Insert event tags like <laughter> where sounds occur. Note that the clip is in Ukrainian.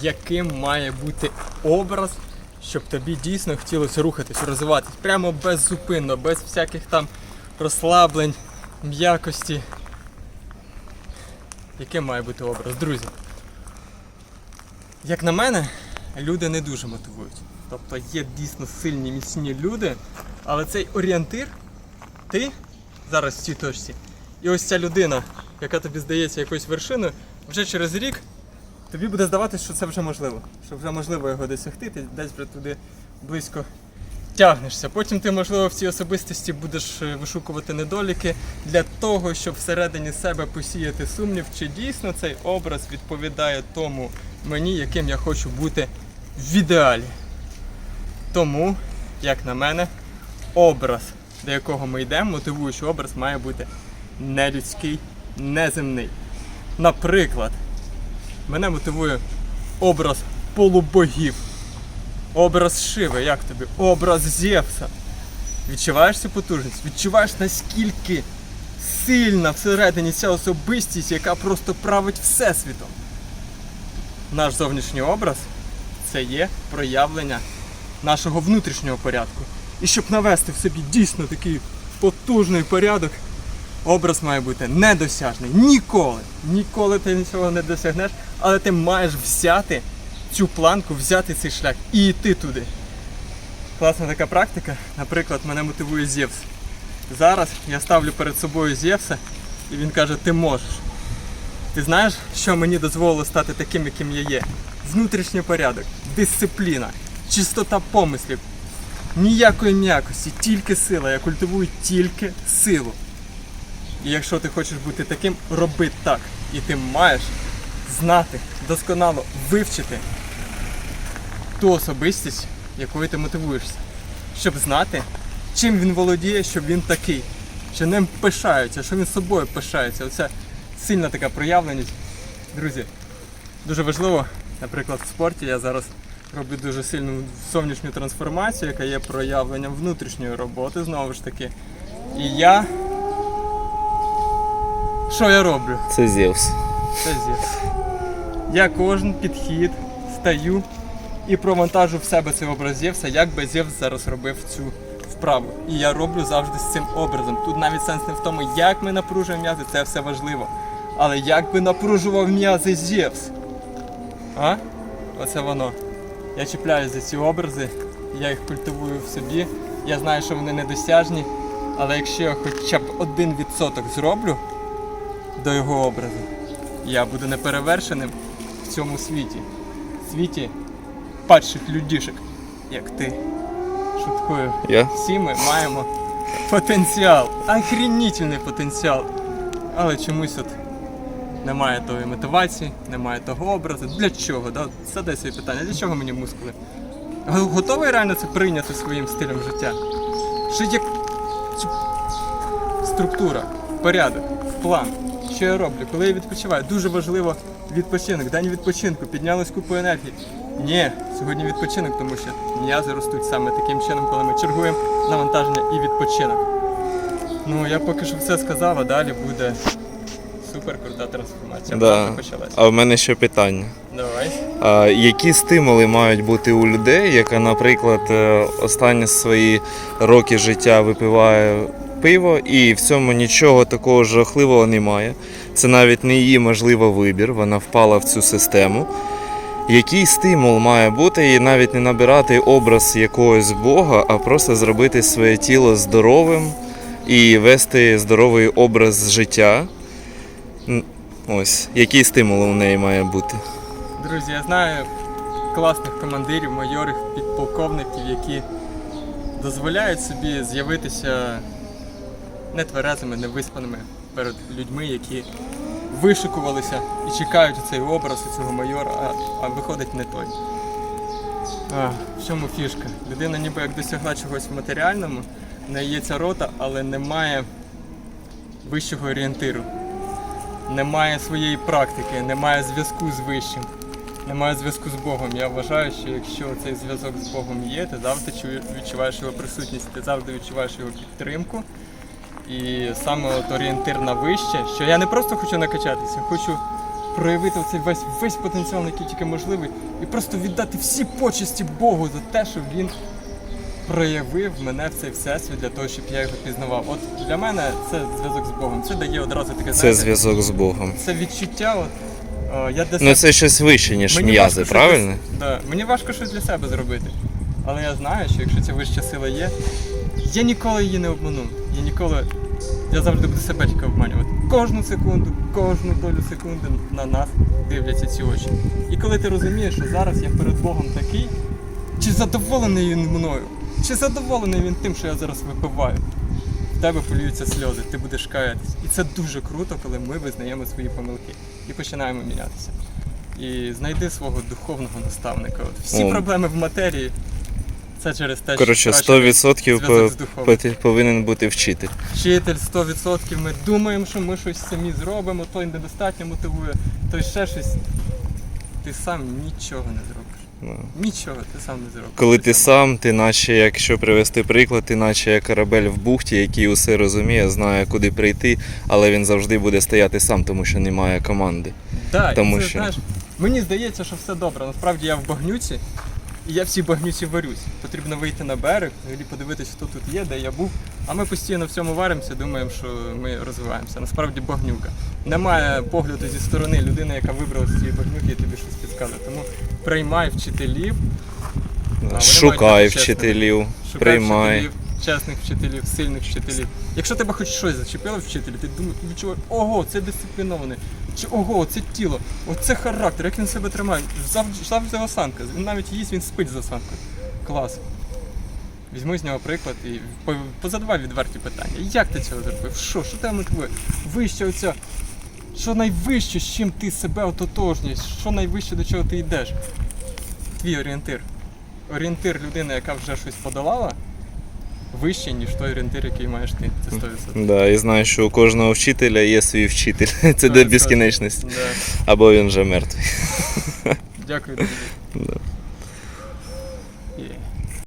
яким має бути образ, щоб тобі дійсно хотілося рухатись, розвиватись прямо беззупинно, без всяких там розслаблень, м'якості. Яким має бути образ, друзі? Як на мене, люди не дуже мотивують. Тобто є дійсно сильні, міцні люди, але цей орієнтир, ти зараз в цій точці, і ось ця людина, яка тобі здається якоюсь вершиною, вже через рік тобі буде здаватися, що це вже можливо. Що вже можливо його досягти, ти десь вже туди близько тягнешся. Потім ти, можливо, в цій особистості будеш е, вишукувати недоліки для того, щоб всередині себе посіяти сумнів, чи дійсно цей образ відповідає тому мені, яким я хочу бути в ідеалі. Тому, як на мене, образ, до якого ми йдемо, мотивуючий образ, має бути нелюдський, неземний. Наприклад, мене мотивує образ полубогів. Образ Шиви, як тобі? Образ Зевса. Відчуваєш цю потужність? Відчуваєш наскільки сильна всередині ця особистість, яка просто править всесвітом. Наш зовнішній образ це є проявлення нашого внутрішнього порядку. І щоб навести в собі дійсно такий потужний порядок, образ має бути недосяжний. Ніколи. Ніколи ти цього не досягнеш, але ти маєш взяти цю планку, взяти цей шлях і йти туди. Класна така практика. Наприклад, мене мотивує Зевс. Зараз я ставлю перед собою Зевса, і він каже, ти можеш. Ти знаєш, що мені дозволило стати таким, яким я є? Внутрішній порядок, дисципліна, чистота помислів, ніякої м'якості, тільки сила. Я культивую тільки силу. І якщо ти хочеш бути таким, роби так. І ти маєш знати, досконало вивчити ту особистість, якою ти мотивуєшся. Щоб знати, чим він володіє, щоб він такий, що ним пишаються, що він собою пишається. Оця сильна така проявленість. Друзі, дуже важливо, наприклад, в спорті я зараз роблю дуже сильну зовнішню трансформацію, яка є проявленням внутрішньої роботи, знову ж таки. І я. Що я роблю? Це Зевс. Це Зевс. Я кожен підхід стаю і провантажу в себе цей образ Зевса, як би Зевс зараз робив цю вправу. І я роблю завжди з цим образом. Тут навіть сенс не в тому, як ми напружуємо м'язи, це все важливо. Але як би напружував м'язи Зевс? А? Оце воно. Я чіпляюсь за ці образи, я їх культивую в собі. Я знаю, що вони недосяжні, але якщо я хоча б один відсоток зроблю до його образу, я буду неперевершеним в цьому світі. Світі падших людішек, як ти. Шуткую. Я? Всі ми маємо потенціал, охренітельний потенціал. Але чомусь от немає тої мотивації, немає того образу. Для чого? Да? Задай собі питання, для чого мені мускули? Готовий реально це прийняти своїм стилем життя? Що як структура, порядок, план. Що я роблю? Коли я відпочиваю, дуже важливо відпочинок, день відпочинку, піднялось купу енергії. Ні, сьогодні відпочинок, тому що м'язи ростуть саме таким чином, коли ми чергуємо навантаження і відпочинок. Ну, я поки що все сказав, а далі буде супер крута трансформація. Да. Почалась. А в мене ще питання. Давай. А, які стимули мають бути у людей, яка, наприклад, е, останні свої роки життя випиває пиво, і в цьому нічого такого жахливого немає. Це навіть не її можливо вибір, вона впала в цю систему. Який стимул має бути і навіть не набирати образ якогось Бога, а просто зробити своє тіло здоровим і вести здоровий образ життя? Ось, який стимул у неї має бути? Друзі, я знаю класних командирів, майорів, підполковників, які дозволяють собі з'явитися нетверезими, невиспаними перед людьми, які вишикувалися і чекають цей образ цього майора, а, а виходить не той. А, в чому фішка? Людина ніби як досягла чогось в матеріальному, в неї є ця рота, але немає вищого орієнтиру немає своєї практики, немає зв'язку з вищим, немає зв'язку з Богом. Я вважаю, що якщо цей зв'язок з Богом є, ти завжди відчуваєш його присутність, ти завжди відчуваєш його підтримку. І саме от орієнтир на вище, що я не просто хочу накачатися, хочу проявити оцей весь, весь потенціал, який тільки можливий, і просто віддати всі почесті Богу за те, що він проявив мене в цей всесвіт для того, щоб я його пізнавав. От для мене це зв'язок з Богом. Це дає одразу таке Це зв'язок з Богом. це відчуття. От, е, я для Ну це щось вище, ніж м'язи, правильно? щось- Да. Мені важко щось для себе зробити. Але я знаю, що якщо ця вища сила є, я ніколи її не обману. Я ніколи. Я завжди буду себе тільки обманювати. Кожну секунду, кожну долю секунди на нас дивляться ці очі. І коли ти розумієш, що зараз я перед Богом такий, чи задоволений він мною? Чи задоволений він тим, що я зараз випиваю? В тебе полюються сльози, ти будеш каятись. І це дуже круто, коли ми визнаємо свої помилки і починаємо мінятися. І знайди свого духовного наставника. От всі О. проблеми в матерії це через те, Коротше, що 100% зв'язок з по- духовним. поти- повинен бути вчитель. вчитель 100%. Ми думаємо, що ми щось самі зробимо, той недостатньо мотивує, той ще щось. Ти сам нічого не зробиш. Ну. Нічого ти сам не зробиш. Коли ти сам, ти наче, якщо привести приклад, ти наче як корабель в бухті, який усе розуміє, знає, куди прийти, але він завжди буде стояти сам, тому що немає команди. Да, Тому це, що- знаєш, мені здається, що все добре. Насправді я в багнюці, і я в цій багнюці варюсь. Потрібно вийти на берег, взагалі подивитися, хто тут є, де я був. А ми постійно в цьому варимося, думаємо, що ми розвиваємося. Насправді багнюка. Немає погляду зі сторони людини, яка вибрала з цієї багнюки і тобі щось підказує. Тому приймай вчителів, Шукай вчителів, шукай приймай. вчителів, чесних вчителів, сильних вчителів. Якщо тебе хоч щось зачепило вчителі, ти думаєш, відчуваєш, ого, це дисциплінований. Чи ого, це тіло, оце характер, як він себе тримає. Завжди, завжди осанка. Він навіть їсть, він спить з осанкою. Клас. Візьми з нього приклад і позадавай відверті питання. Як ти цього зробив? Що? Що тебе мотивує? Вище оця. Що найвище, з чим ти себе ототожнюєш? Що найвище, до чого ти йдеш? Твій орієнтир. Орієнтир людини, яка вже щось подолала, вищий, ніж той орієнтир, який маєш ти. Це 100%. Да, і знаю, що у кожного вчителя є свій вчитель. <laughs> Це де 100%. Да. Або він вже мертвий. Дякую тобі. Да.